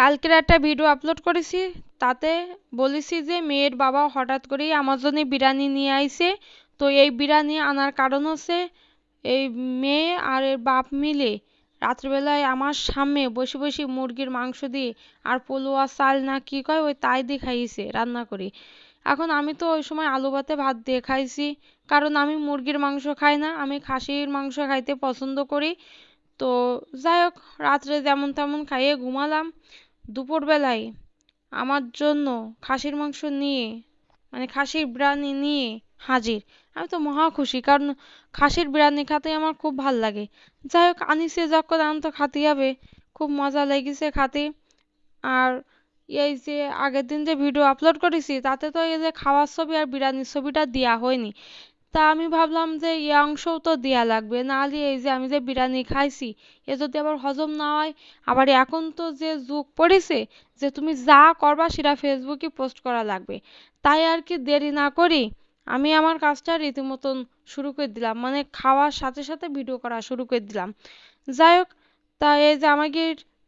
কালকের একটা video upload করেছি, তাতে বলেছি যে মেয়ের বাবা হঠাৎ করেই আমার জন্য বিরিয়ানি নিয়ে আইছে। তো এই বিরিয়ানি আনার কারণ হচ্ছে এই মেয়ে আর এর বাপ মিলে রাত্রিবেলায় আমার সামনে বসে বসে মুরগির মাংস দিয়ে আর পোলোয়া চাল না কি কয়, ওই তাই দিয়ে খাইয়েছে রান্না করে। এখন আমি তো ওই সময় আলু ভাতে ভাত দিয়ে খাইছি, কারণ আমি মুরগির মাংস খাই না, আমি খাসির মাংস খাইতে পছন্দ করি। তো যাই হোক, রাত্রে যেমন তেমন খাইয়ে ঘুমালাম। দুপুরবেলায় আমার জন্য খাসির মাংস নিয়ে মানে খাসির বিরিয়ানি নিয়ে হাজির। আমি তো মহা খুশি, কারণ খাসির বিরিয়ানি খেতে আমার খুব ভালো লাগে। যাই হোক, আনিসে যখন আন তো খাতে হবে, খুব মজা লেগেছে খাতে। আর এই যে আগের দিন যে ভিডিও আপলোড করেছি, তাতে তো এই যে খাওয়ার ছবি আর বিরিয়ানির ছবিটা দেওয়া হয়নি। তা আমি ভাবলাম যে এই অংশও তো দেওয়া লাগবে। নাহলে এই যে আমি যে বিরিয়ানি খাইছি, এ যদি আবার হজম না হয়, আবার এখন তো যে যুগ পড়েছে যে তুমি যা করবা সেটা ফেসবুকে পোস্ট করা লাগবে। তাই আর কি দেরি না করি, আমি আমার কাজটা রীতিমতন শুরু করে দিলাম। মানে খাওয়ার সাথে সাথে ভিডিও করা শুরু করে দিলাম। যাই হোক, তা এই যে আমাকে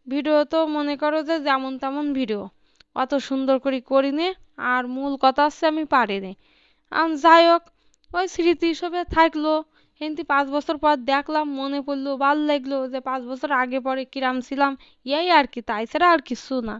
ভিডিও তো মনে করো যে যেমন তেমন ভিডিও অত সুন্দর করে করিনি, আর মূল কথা হচ্ছে আমি পারিনি। যাই হোক ওই স্মৃতি হিসেবে থাকল। কিন্তু পাঁচ বছর পর দেখলাম, মনে পড়ল, ভালো লাগল যে পাঁচ বছর আগে পরে কিরাম ছিলাম। এই আর কি, তাই ছাড়া আর কিছু না।